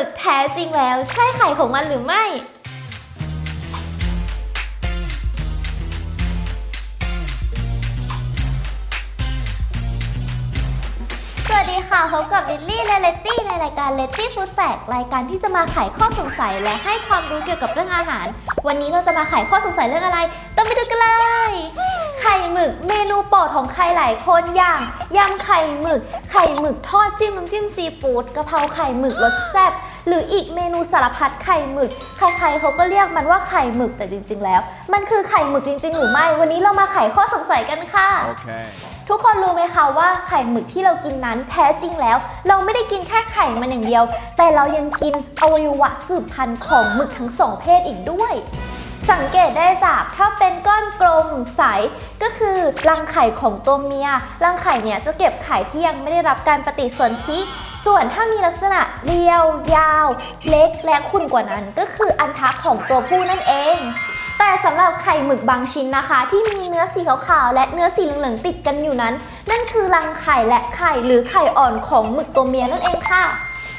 ึกแท้จริงแล้วใช่ไข่ของมันหรือไม่ สวัสดีค่ะพบกับลิลลี่และเลตตี้ในรายการเลตตี้ฟู้ดแฟกรายการที่จะมาไขข้อสงสัยและให้ความรู้เกี่ยวกับเรื่องอาหาร วันนี้เราจะมาไขข้อสงสัยเรื่องอะไรต้องไปดูกันเลย ไข่หมึกเมนูโปรดของใครหลายคนอย่างยำไข่หมึก ไข่หมึกทอดจิ้มน้ำจิ้มซีฟู้ดกะเพราไข่หมึกรสแซ่บ หรืออีกเมนูสารพัดไข่หมึก ใครๆเขาก็เรียกมันว่าไข่หมึกแต่จริง ๆ แล้ว มันคือไข่หมึกจริง ๆ หรือไม่ วันนี้เรามาไขข้อสงสัยกันค่ะ Okay. ทุกคนรู้ไหมคะว่าไข่หมึกที่เรากินนั้นแท้จริงแล้ว เราไม่ได้กินแค่ไข่มันอย่างเดียว แต่เรายังกินอวัยวะสืบพันธุ์ของหมึกทั้งสองเพศอีกด้วย สังเกตได้จากถ้าเป็นก้อนกลมใสก็คือรังไข่ของตัวเมียรังไข่เนี่ยจะเก็บไข่ที่ยังไม่ได้รับการปฏิสนธิ ส่วนถ้ามีลักษณะเรียว ยาว เล็กและขุ่นกว่านั้น ก็คืออันทะของตัวผู้นั่นเอง แต่สำหรับไข่หมึกบางชิ้นนะคะ ที่มีเนื้อสีขาวๆและเนื้อสีเหลืองๆติดกันอยู่นั้น นั่นคือรังไข่และไข่หรือไข่อ่อนของหมึกตัวเมียนั่นเองค่ะ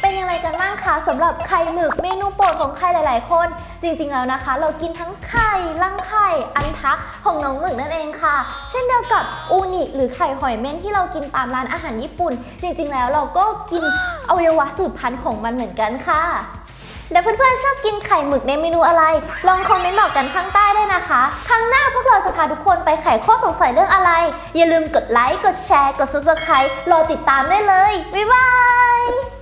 เป็นยังไงกันบ้างคะสำหรับไข่หมึกเมนูโปรดของใครหลายๆ คน จริงๆแล้วนะคะ เรากินทั้งไข่รังไข่อันทะของน้องหมึกนั่นเองค่ะ เช่นเดียวกับอูนิหรือไข่หอยเม่นที่เรากินตามร้านอาหารญี่ปุ่น จริงๆแล้วเราก็กินอวัยวะสืบพันธุ์ของมันเหมือนกันค่ะแล้วเพื่อนๆชอบกินไข่หมึกในเมนูอะไร ลองคอมเมนต์บอกกันข้างใต้ได้นะคะ ครั้งหน้าพวกเราจะพาทุกคนไปไขข้อสงสัยเรื่องอะไร อย่าลืมกดไลค์ กดแชร์ กด subscribe รอติดตามได้เลย บ๊ายบาย